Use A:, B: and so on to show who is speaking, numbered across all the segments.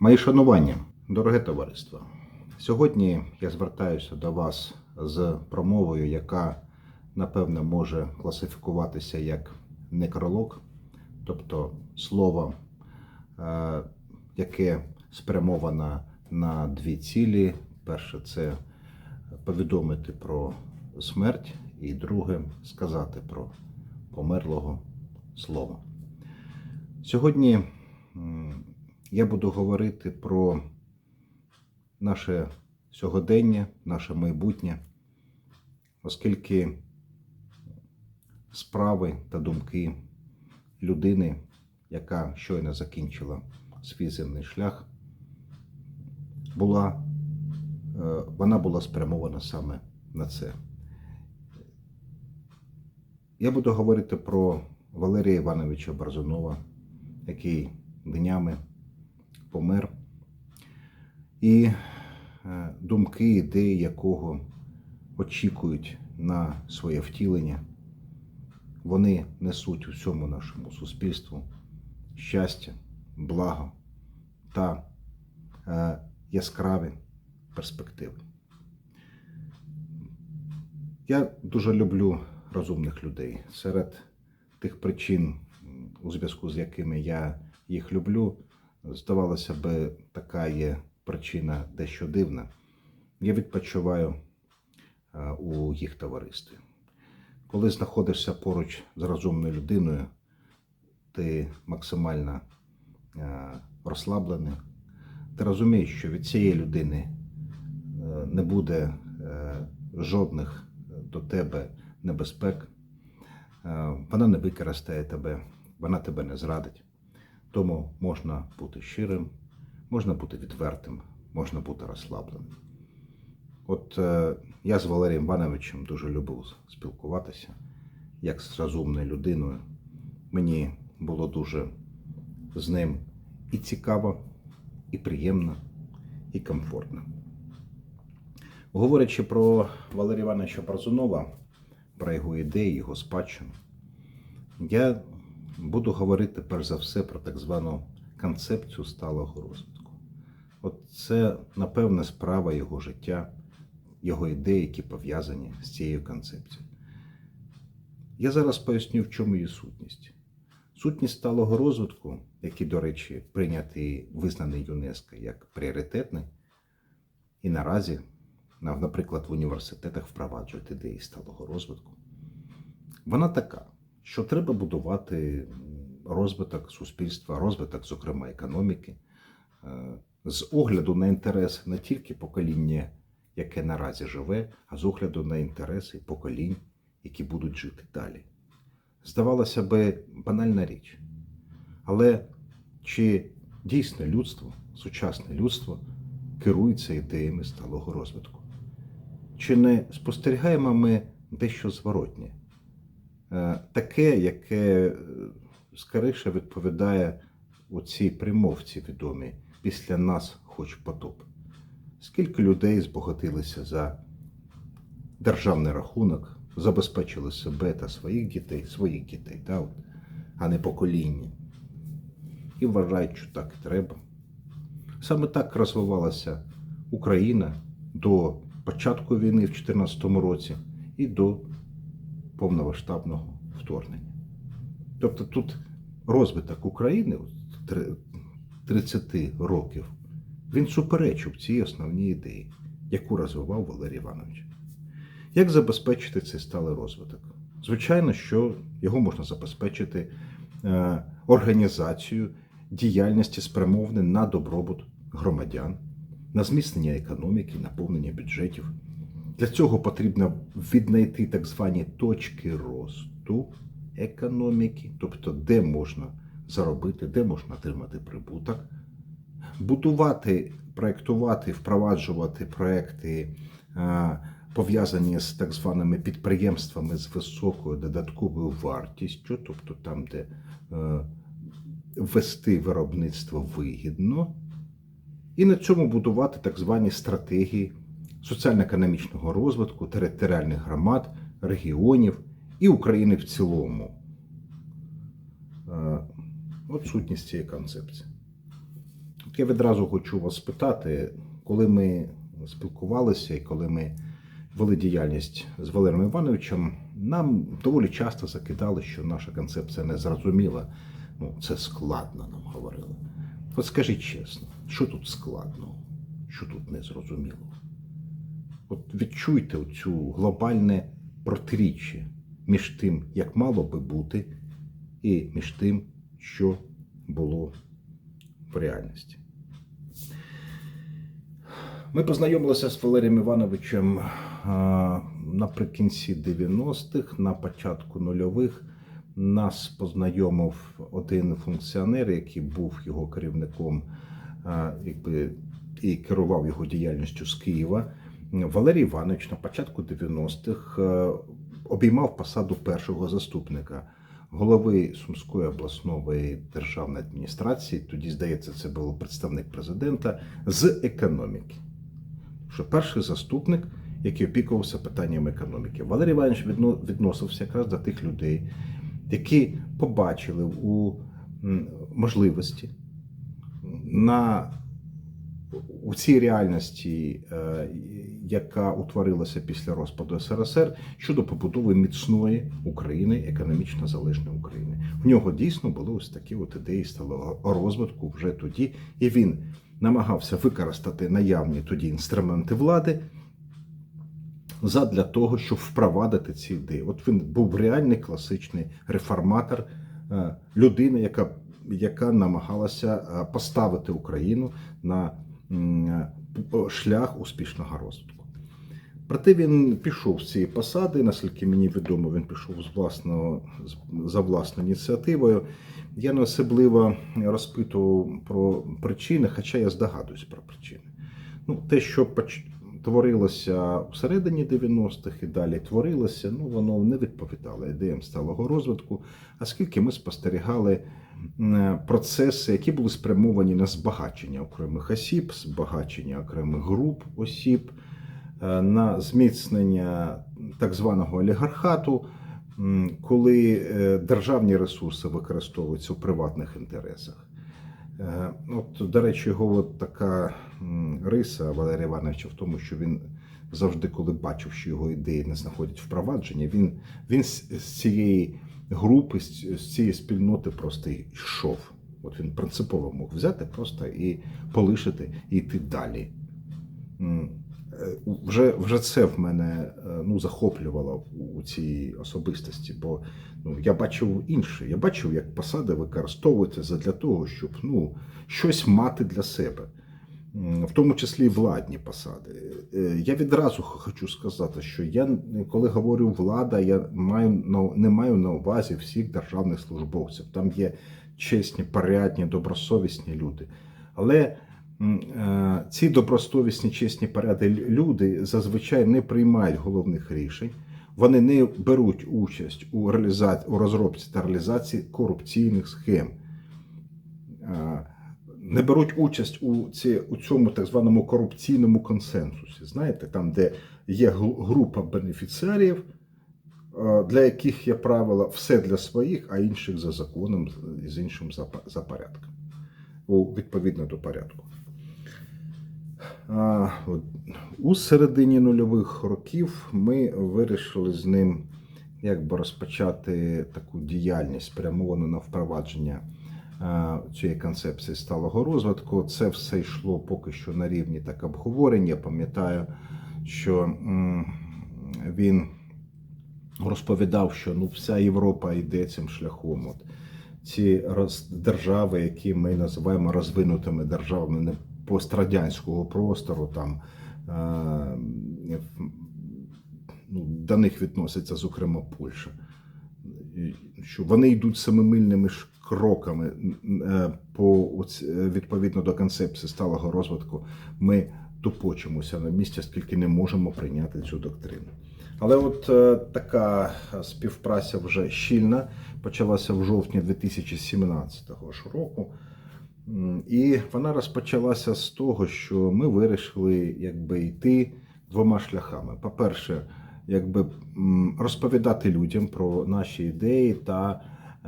A: Мої шанування, дороге товариство. Сьогодні я звертаюся до вас з промовою, яка напевне може класифікуватися як некролог, тобто слово, е, яке спрямовано на дві цілі. Перше це повідомити про смерть, і друге сказати про померлого слова. Сьогодні я буду говорити про наше сьогодення, наше майбутнє, оскільки справи та думки людини, яка щойно закінчила свій земний шлях, була, е, вона була спрямована саме на це. Я буду говорити про Валерія Івановича Барзунова, який днями помер, і е, думки, ідеї якого очікують на своє втілення. Вони несуть усьому нашому суспільству щастя, благо та е, яскраві перспективи. Я дуже люблю розумних людей. Серед тих причин, у зв'язку з якими я їх люблю, здавалося би, така є причина дещо дивна. Я відпочиваю е, у їх товаристві. Коли знаходишся поруч з розумною людиною, ти максимально е, розслаблений. Ти розумієш, що від цієї людини е, не буде жодних до тебе небезпек. Вона не використає тебе, вона тебе не зрадить. Тому можна бути щирим, можна бути відвертим, можна бути розслабленим. От е, я з Валерієм Івановичем дуже любив спілкуватися, як з розумною людиною. Мені було дуже з ним і цікаво, і приємно, і комфортно. Говорячи про Валерія Івановича Барзунова, про його ідеї, його спадщину, я буду говорити перш за все про так звану концепцію сталого розвитку. От це, напевне, справа його життя, його ідеї, які пов'язані з цією концепцією. Я зараз поясню, в чому її сутність. Сутність сталого розвитку, який, до речі, прийнятий визнаний ЮНЕСКО як пріоритетний, і наразі, наприклад, в університетах впроваджують ідеї сталого розвитку. Вона така, що треба будувати розвиток суспільства, розвиток, зокрема, економіки, е, з огляду на інтерес не тільки покоління, яке наразі живе, а з огляду на інтереси поколінь, які будуть жити далі. Здавалося би, банальна річ. Але чи дійсно людство, сучасне людство, керується ідеями сталого розвитку? Чи не спостерігаємо ми дещо зворотнє? Е, Таке, яке е, скоріше відповідає у цій примовці відомій після нас хоч потоп. Скільки людей збагатилися за державний рахунок, забезпечили себе та своїх дітей, своїх дітей, та, от, а не покоління. І вважають, що так і треба. Саме так розвивалася Україна до початку війни в 2014 році і до повномасштабного вторгнення. Тобто тут розвиток України 30 років, він суперечив цій основній ідеї, яку розвивав Валерій Іванович. Як забезпечити цей сталий розвиток? Звичайно, що його можна забезпечити е, організацією діяльності, спрямованої на добробут громадян, на зміцнення економіки, наповнення бюджетів. Для цього потрібно віднайти так звані точки росту економіки, тобто де можна заробити, де можна отримати прибуток, будувати, проєктувати, впроваджувати проекти, е, пов'язані з так званими підприємствами з високою додатковою вартістю, тобто там, де е, вести виробництво вигідно, і на цьому будувати так звані стратегії соціально-економічного розвитку територіальних громад, регіонів і України в цілому. Е, От сутність цієї концепції. Я відразу хочу вас спитати, коли ми спілкувалися і коли ми вели діяльність з Валерієм Івановичем, нам доволі часто закидали, що наша концепція не зрозуміла. Ну, це складно нам говорили. От скажіть чесно, що тут складно, що тут незрозуміло? От відчуйте цю глобальне протиріччя між тим, як мало би бути, і між тим, що було в реальності. Ми познайомилися з Валерієм Івановичем наприкінці 90-х, на початку нульових. Нас познайомив один функціонер, який був його керівником якби, і керував його діяльністю з Києва. Валерій Іванович на початку 90-х е, обіймав посаду першого заступника голови Сумської обласної державної адміністрації. Тоді, здається, це був представник президента з економіки. Що перший заступник, який опікувався питанням економіки. Валерій Іванович відносився якраз до тих людей, які побачили у можливості на у цій реальності, е, яка утворилася після розпаду СРСР, щодо побудови міцної України, економічно залежної України. В нього дійсно були ось такі от ідеї сталого розвитку вже тоді, і він намагався використати наявні тоді інструменти влади задля того, щоб впровадити ці ідеї. От він був реальний класичний реформатор, е, людина, яка, яка намагалася е, поставити Україну на е, шлях успішного розвитку. Проте він пішов з цієї посади, наскільки мені відомо, він пішов з власного, за власною ініціативою. Я не особливо розпитував про причини, хоча я здогадуюсь про причини. Ну, те, що творилося всередині 90-х і далі творилося, ну воно не відповідало ідеям сталого розвитку, оскільки ми спостерігали процеси, які були спрямовані на збагачення окремих осіб, збагачення окремих груп осіб, на зміцнення так званого олігархату, коли е, державні ресурси використовуються у приватних інтересах. Е, От, до речі, його от така риса Валерія Івановича в тому, що він завжди, коли бачив, що його ідеї не знаходять впровадження, він, він з, цієї групи, з цієї спільноти просто йшов. От він принципово мог взяти просто і полишити і йти далі. Вже, вже це в мене е, ну, захоплювало у, цій особистості, бо ну, я бачив інше. Я бачив, як посади використовуються для того, щоб ну, щось мати для себе, в тому числі і владні посади. Е, Я відразу хочу сказати, що я, коли говорю влада, я маю не маю на увазі всіх державних службовців. Там є чесні, порядні, добросовісні люди. Але ці добросовісні, чесні, порядні люди зазвичай не приймають головних рішень. Вони не беруть участь у реалізації у розробці та реалізації корупційних схем. Е, Не беруть участь у, ці, у цьому так званому корупційному консенсусі. Знаєте, там, де є група бенефіціарів, е, для яких є правила все для своїх, а інших за законом і з іншим за, порядком. Відповідно до порядку. У середині нульових років ми вирішили з ним якби розпочати таку діяльність, спрямовану на впровадження цієї концепції сталого розвитку. Це все йшло поки що на рівні так обговорення. Пам'ятаю, що він розповідав, що ну вся Європа йде цим шляхом. От ці держави, які ми називаємо розвинутими державами не пострадянського простору, там е, ну, до них відноситься, зокрема, Польща. Що вони йдуть семимильними ж кроками е, по е, відповідно до концепції сталого розвитку. Ми тупочимося на місці, оскільки не можемо прийняти цю доктрину. Але от така співпраця вже щільна почалася в жовтні 2017 року. І вона розпочалася з того, що ми вирішили якби йти двома шляхами. По-перше, якби розповідати людям про наші ідеї та,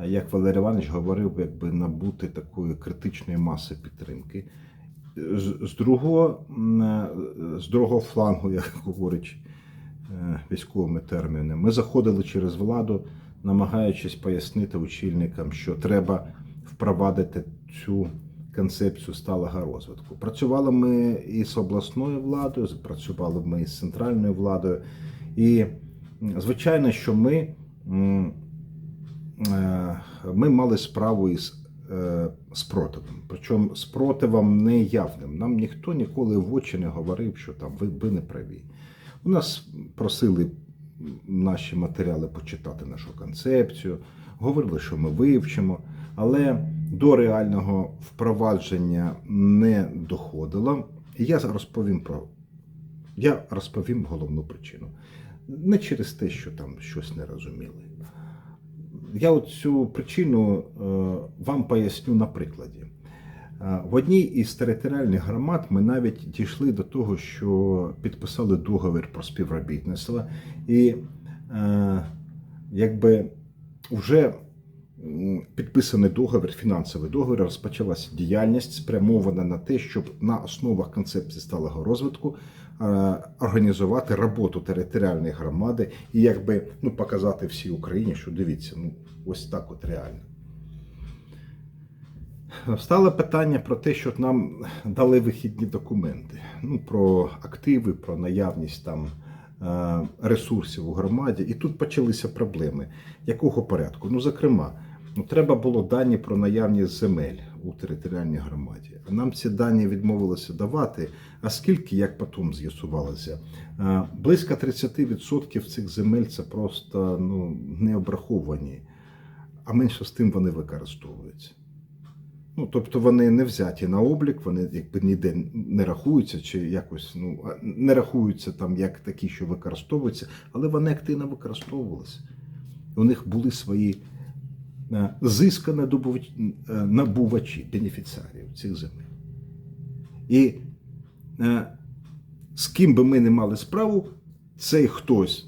A: як Валерій Іванович говорив, якби набути такої критичної маси підтримки. з, з другого, е, з другого флангу, як говорить е, військовими термінами, ми заходили через владу, намагаючись пояснити очільникам, що треба впровадити цю концепцію сталого розвитку. Працювали ми і з обласною владою, працювали ми і з центральною владою. І звичайно, що ми, е, ми мали справу із е, спротивом. Причому спротивом не явним. Нам ніхто ніколи в очі не говорив, що там ви, ви не праві. У нас просили наші матеріали почитати нашу концепцію, говорили, що ми вивчимо, але до реального впровадження не доходило. І я розповім про я розповім головну причину. Не через те, що там щось не розуміли. Я цю причину е, вам поясню на прикладі. Е, В одній із територіальних громад ми навіть дійшли до того, що підписали договір про співробітництво, і е, якби вже підписаний договір, фінансовий договір, розпочалася діяльність, спрямована на те, щоб на основах концепції сталого розвитку е, організувати роботу територіальної громади і якби ну, показати всій Україні, що дивіться, ну ось так от реально. Стало питання про те, що нам дали вихідні документи. Ну, про активи, про наявність там е, ресурсів у громаді. І тут почалися проблеми. Якого порядку? Ну, зокрема, ну, треба було дані про наявність земель у територіальній громаді. Нам ці дані відмовилися давати. А скільки, як потім з'ясувалося, е, близько 30% цих земель це просто ну, не обраховані, а менше з тим вони використовуються. Ну, тобто вони не взяті на облік, вони якби ніде не рахуються, чи якось ну, не рахуються там як такі, що використовуються, але вони активно використовувалися. У них були свої зиска надобувач- е, набувачі, бенефіціарів цих земель. І е, з ким би ми не мали справу, цей хтось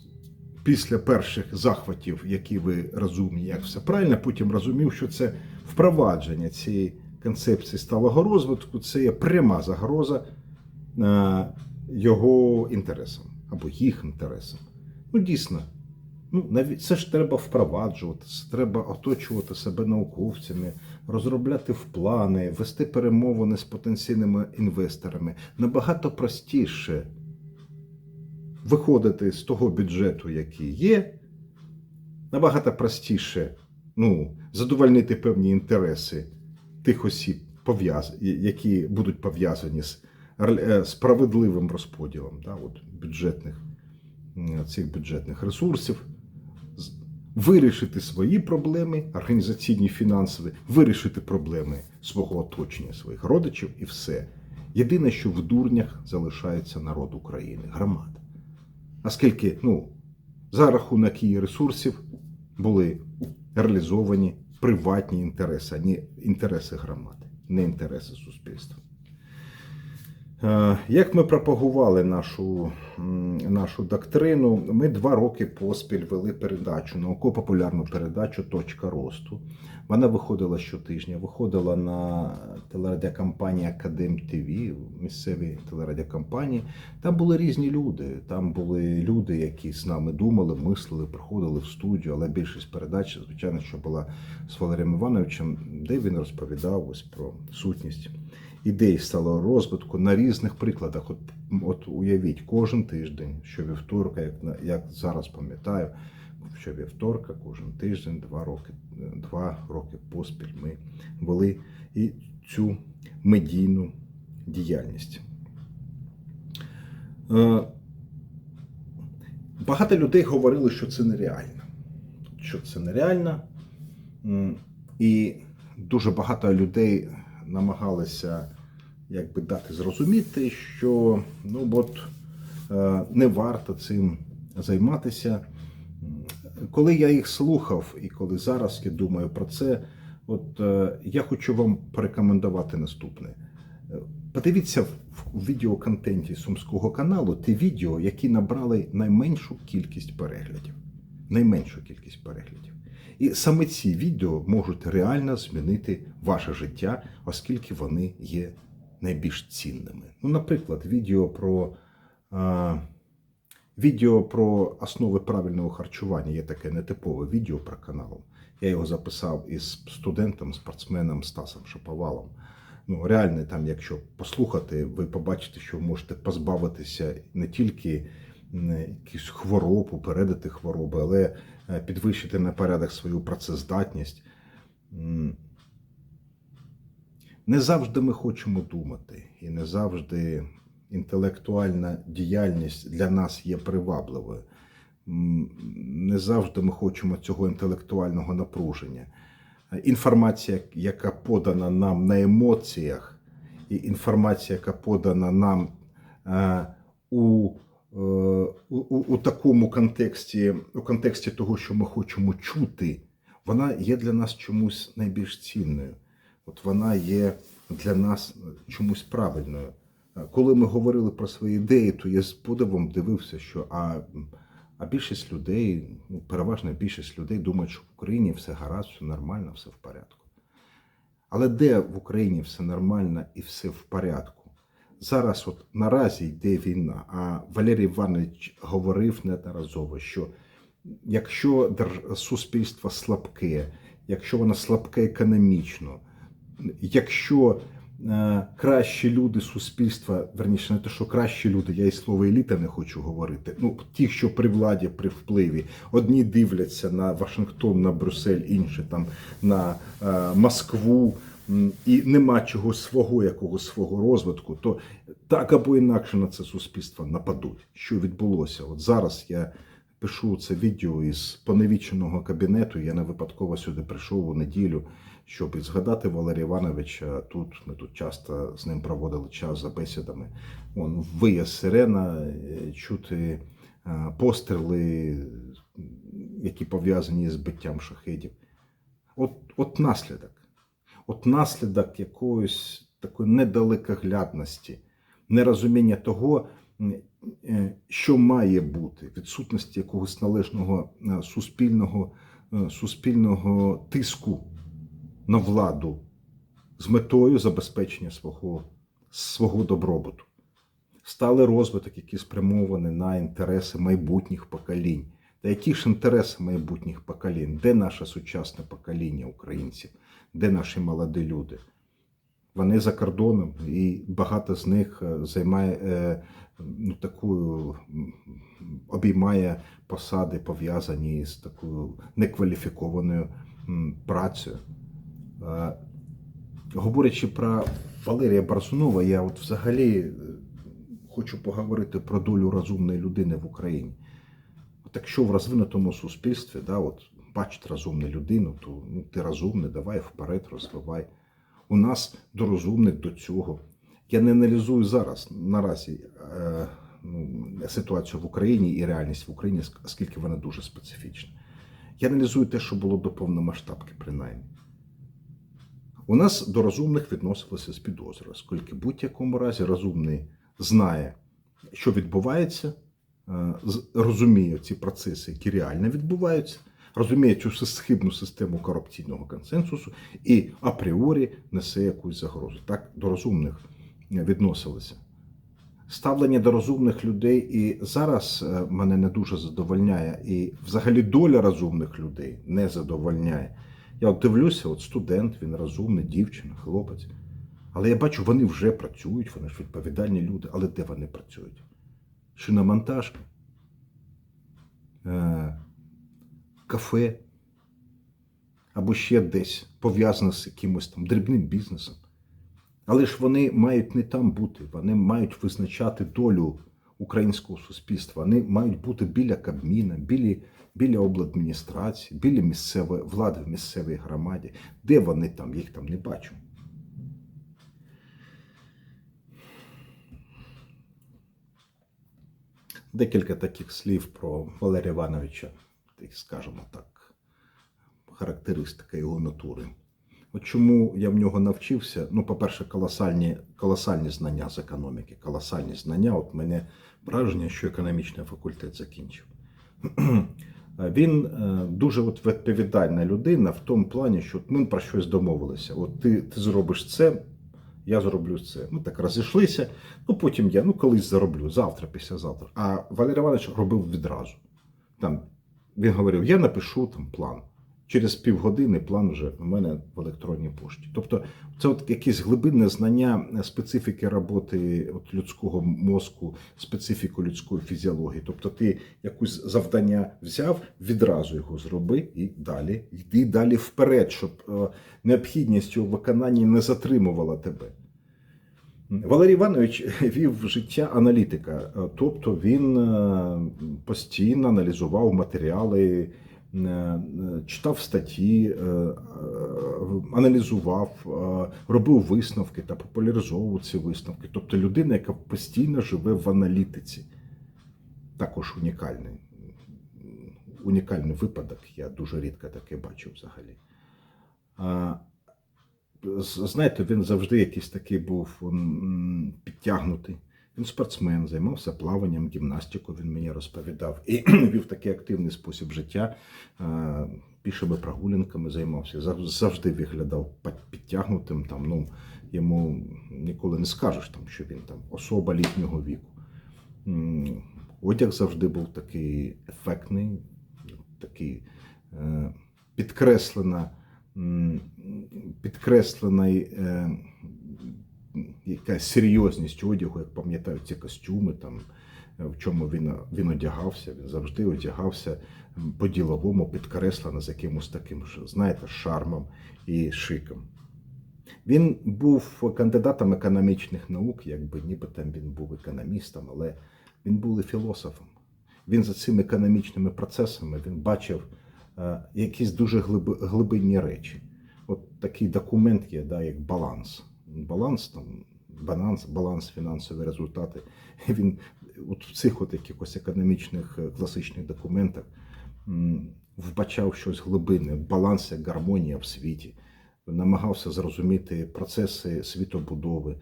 A: після перших захватів, які ви розумні, як все правильно, потім розумів, що це впровадження цієї концепції сталого розвитку це є пряма загроза е, його інтересам або їх інтересам. Ну, дійсно, ну, навіть це ж треба впроваджувати, це треба оточувати себе науковцями, розробляти в плани, вести перемовини з потенційними інвесторами. Набагато простіше виходити з того бюджету, який є, набагато простіше ну, задовольнити певні інтереси тих осіб, які будуть пов'язані з е, справедливим розподілом да, от, бюджетних, цих бюджетних ресурсів, з- вирішити свої проблеми, організаційні, фінансові, вирішити проблеми свого оточення, своїх родичів і все. Єдине, що в дурнях залишається народ України, громада. Оскільки ну, за рахунок її ресурсів були реалізовані приватні інтереси, а не інтереси громади, не інтереси суспільства. Е, Як ми пропагували нашу, нашу доктрину, ми два роки поспіль вели передачу, науково-популярну передачу Точка росту. Вона виходила щотижня, виходила на телерадіокомпанії Академ ТВ, місцеві телерадіокомпанії. Там були різні люди. Там були люди, які з нами думали, мислили, приходили в студію, але більшість передач, звичайно, що була з Валерієм Івановичем, де він розповідав ось про сутність ідей сталого розвитку на різних прикладах. От, от уявіть, кожен тиждень, що вівторка, як, як зараз пам'ятаю, що вівторка, кожен тиждень, два роки, два роки поспіль ми вели і цю медійну діяльність. Е, Багато людей говорили, що це нереально. Що це нереально. І дуже багато людей намагалися якби дати зрозуміти, що ну от е, не варто цим займатися. Коли я їх слухав, і коли зараз я думаю про це, от е, я хочу вам порекомендувати наступне. Подивіться в відеоконтенті Сумського каналу ті відео, які набрали найменшу кількість переглядів. Найменшу кількість переглядів. І саме ці відео можуть реально змінити ваше життя, оскільки вони є найбільш цінними. Ну, наприклад, відео про, е, відео про основи правильного харчування є таке нетипове відео про канал. Я його записав із студентом, спортсменом Стасом Шаповалом. Ну, реально, там, якщо послухати, ви побачите, що можете позбавитися не тільки м, якихось хвороб, упередити хвороби, але е, підвищити на порядок свою працездатність. Не завжди ми хочемо думати, і не завжди інтелектуальна діяльність для нас є привабливою. Не завжди ми хочемо цього інтелектуального напруження. Інформація, яка подана нам на емоціях, і інформація, яка подана нам е, у, у, у, у такому контексті, у контексті того, що ми хочемо чути, вона є для нас чомусь найбільш цінною. От вона є для нас чомусь правильною. Е, Коли ми говорили про свої ідеї, то я з подивом дивився, що а, а більшість людей, ну, переважна більшість людей думають, що в Україні все гаразд, все нормально, все в порядку. Але де в Україні все нормально і все в порядку? Зараз, от наразі йде війна, а Валерій Іванович говорив неодноразово, що якщо суспільство слабке, якщо воно слабке економічно, якщо е, кращі люди суспільства, верніше не те, що кращі люди, я і слово еліта не хочу говорити. Ну, ті, що при владі, при впливі, одні дивляться на Вашингтон, на Брюссель, інші там на е, Москву. І нема чого свого якогось свого розвитку, то так або інакше на це суспільство нападуть. Що відбулося? От зараз я пишу це відео із поневіченого кабінету. Я не випадково сюди прийшов у неділю, щоб і згадати Валерія Івановича. Тут ми тут часто з ним проводили час за бесідами. Вон вия сирена, е, чути е, постріли, які пов'язані з биттям шахедів. От, от наслідок. От наслідок якоїсь такої недалекоглядності, нерозуміння того, е, що має бути, відсутності якогось належного е, суспільного, е, суспільного тиску на владу з метою забезпечення свого, свого добробуту. Сталий розвиток, який спрямований на інтереси майбутніх поколінь. Та які ж інтереси майбутніх поколінь? Де наше сучасне покоління українців? Де наші молоді люди? Вони за кордоном, і багато з них е, займає е, ну, такою, обіймає посади, пов'язані з такою некваліфікованою працею. Е, Говорячи про Валерія Барсунова, я от взагалі хочу поговорити про долю розумної людини в Україні. От якщо в розвинутому суспільстві, да, от бачить розумну людину, то ну, ти розумний, давай вперед, розвивай. У нас до розумних до цього. Я не аналізую зараз наразі е, ну, ситуацію в Україні і реальність в Україні, оскільки вона дуже специфічна. Я аналізую те, що було до повномасштабки, принаймні. У нас до розумних відносилося з підозрою, оскільки в будь-якому разі розумний знає, що відбувається, розуміє ці процеси, які реально відбуваються, розуміє цю схибну систему корупційного консенсусу і апріорі несе якусь загрозу. Так до розумних е, відносилися. Ставлення до розумних людей і зараз е, мене не дуже задовольняє, і взагалі доля розумних людей не задовольняє. Я от дивлюся, от студент, він розумний, дівчина, хлопець. Але я бачу, вони вже працюють, вони ж відповідальні люди. Але де вони працюють? Шиномонтажка, е, кафе, або ще десь пов'язане з якимось там дрібним бізнесом. Але ж вони мають не там бути, вони мають визначати долю українського суспільства. Вони мають бути біля Кабміна, біля, біля обладміністрації, біля місцевої влади в місцевій громаді. Де вони там? Їх там не бачу. Декілька таких слів про Валерія Івановича, скажімо так, характеристика його натури. От чому я в нього навчився? Ну, по-перше, колосальні, колосальні знання з економіки, колосальні знання. От мене враження, що економічний факультет закінчив. Він е, дуже от відповідальна людина в тому плані, що ми про щось домовилися. От ти, ти зробиш це, я зроблю це. Ми так розійшлися. Ну потім я ну колись зароблю, завтра, післязавтра. А Валерій Іванович робив відразу. Там він говорив: я напишу там план. Через півгодини план вже у мене в електронній пошті. Тобто, це от якесь глибинне знання специфіки роботи от людського мозку, специфіку людської фізіології. Тобто, ти якусь завдання взяв, відразу його зроби і далі йди далі вперед, щоб е, необхідність у виконанні не затримувала тебе. Валерій Іванович вів життя аналітика, е, тобто він е, постійно аналізував матеріали, читав статті, е, е, аналізував, е, робив висновки та популяризовував ці висновки. Тобто людина, яка постійно живе в аналітиці. Також унікальний. Унікальний випадок. Я дуже рідко таке бачу взагалі. Знаєте, він завжди якийсь такий був підтягнутий. Він спортсмен, займався плаванням, гімнастикою, він мені розповідав. І вів такий активний спосіб життя, е, пішими прогулянками займався. Завжди виглядав підтягнутим. Там, ну, йому ніколи не скажеш, там, що він там особа літнього віку. Одяг завжди був такий ефектний, такий е, підкреслена, м, підкреслена е, якась серйозність одягу, як пам'ятаю, ці костюми, там, е, в чому він, він одягався. Він завжди одягався по-діловому, підкреслено з якимось таким, знаєте, шармом і шиком. Він був кандидатом економічних наук, якби ніби там він був економістом, але він був і філософом. Він за цими економічними процесами він бачив е, якісь дуже глиби, глибинні речі. От такий документ є, да, як баланс. Баланс там, баланс, баланс, фінансові результати. Він от в цих от якихось економічних е, класичних документах вбачав щось глибинне, баланс як гармонія в світі намагався зрозуміти процеси світобудови,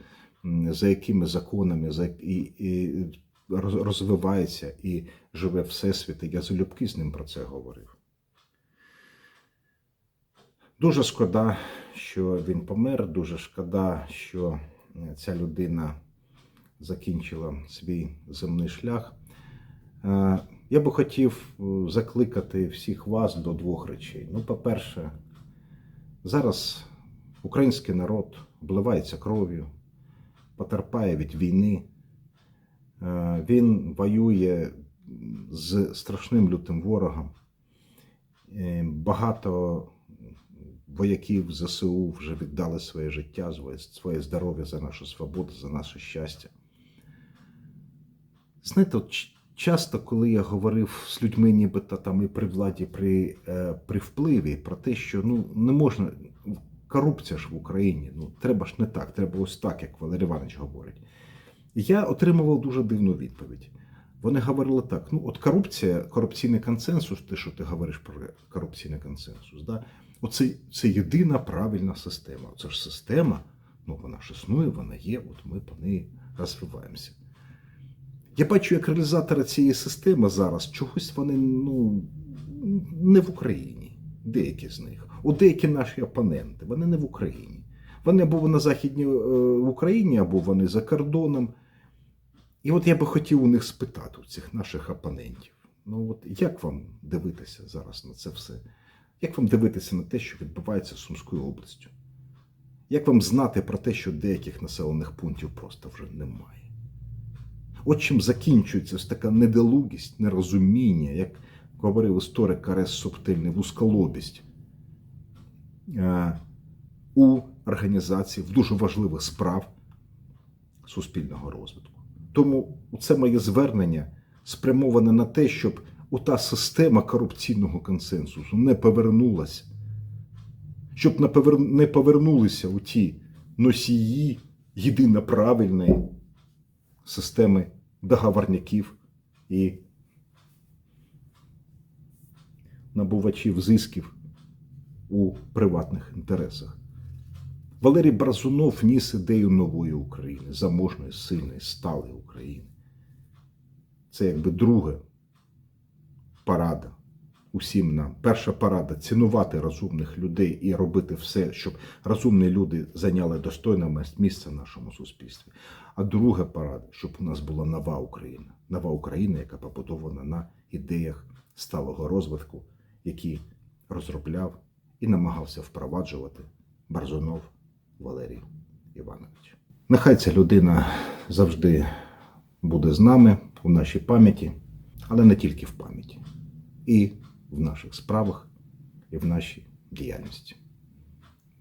A: за якими законами за, і, і роз- розвивається і живе Всесвіт. Я залюбки з ним про це говорив. Дуже шкода, що він помер, дуже шкода, що е, ця людина закінчила свій земний шлях. Е, Я би хотів е, закликати всіх вас до двох речей. Ну, по-перше, Зараз український народ обливається кров'ю, потерпає від війни. Він воює з страшним лютим ворогом. Багато вояків ЗСУ вже віддали своє життя, своє- здоров'я за нашу свободу, за наше щастя. Знаєте, часто, коли я говорив з людьми, нібито там і при владі, при, е, при впливі, про те, що ну не можна. Корупція ж в Україні, ну треба ж не так, треба ось так, як Валерій Іванович говорить. Я отримував дуже дивну відповідь. Вони говорили так: ну, от корупція, корупційний консенсус, те, що ти говориш про корупційний консенсус, да? Оце це єдина правильна система. Це ж система, ну вона ж існує, вона є, от ми по неї розвиваємося. Я бачу, як реалізатори цієї системи зараз чогось вони ну, не в Україні. Деякі з них. У деякі наші опоненти, вони не в Україні. Вони або на Західній е, Україні, або вони за кордоном. І от я би хотів у них спитати, у цих наших опонентів. Ну от як вам дивитися зараз на це все? Як вам дивитися на те, що відбувається з Сумською областю? Як вам знати про те, що деяких населених пунктів просто вже немає? От чим закінчується ось така недолугість, нерозуміння, як говорив історик Арес Субтильний, вузколобість е, у організації в дуже важливих справ суспільного розвитку. Тому це моє звернення спрямоване на те, щоб ота система корупційного консенсусу не повернулася, щоб не повернулися у ті носії єдино правильної системи договорників і набувачів зисків у приватних інтересах. Валерій Бразунов ніс ідею нової України, заможної, сильної, сталої України. Це якби друга парада усім нам. Перша порада цінувати розумних людей і робити все, щоб розумні люди зайняли достойне місце в нашому суспільстві. А друга порада, щоб у нас була нова Україна, нова Україна, яка побудована на ідеях сталого розвитку, які розробляв і намагався впроваджувати Барзунов Валерій Іванович. Нехай ця людина завжди буде з нами у нашій пам'яті, але не тільки в пам'яті, і в наших справах, і в нашій діяльності.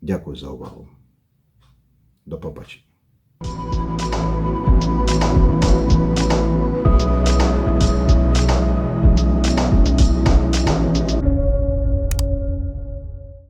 A: Дякую за увагу. До побачення.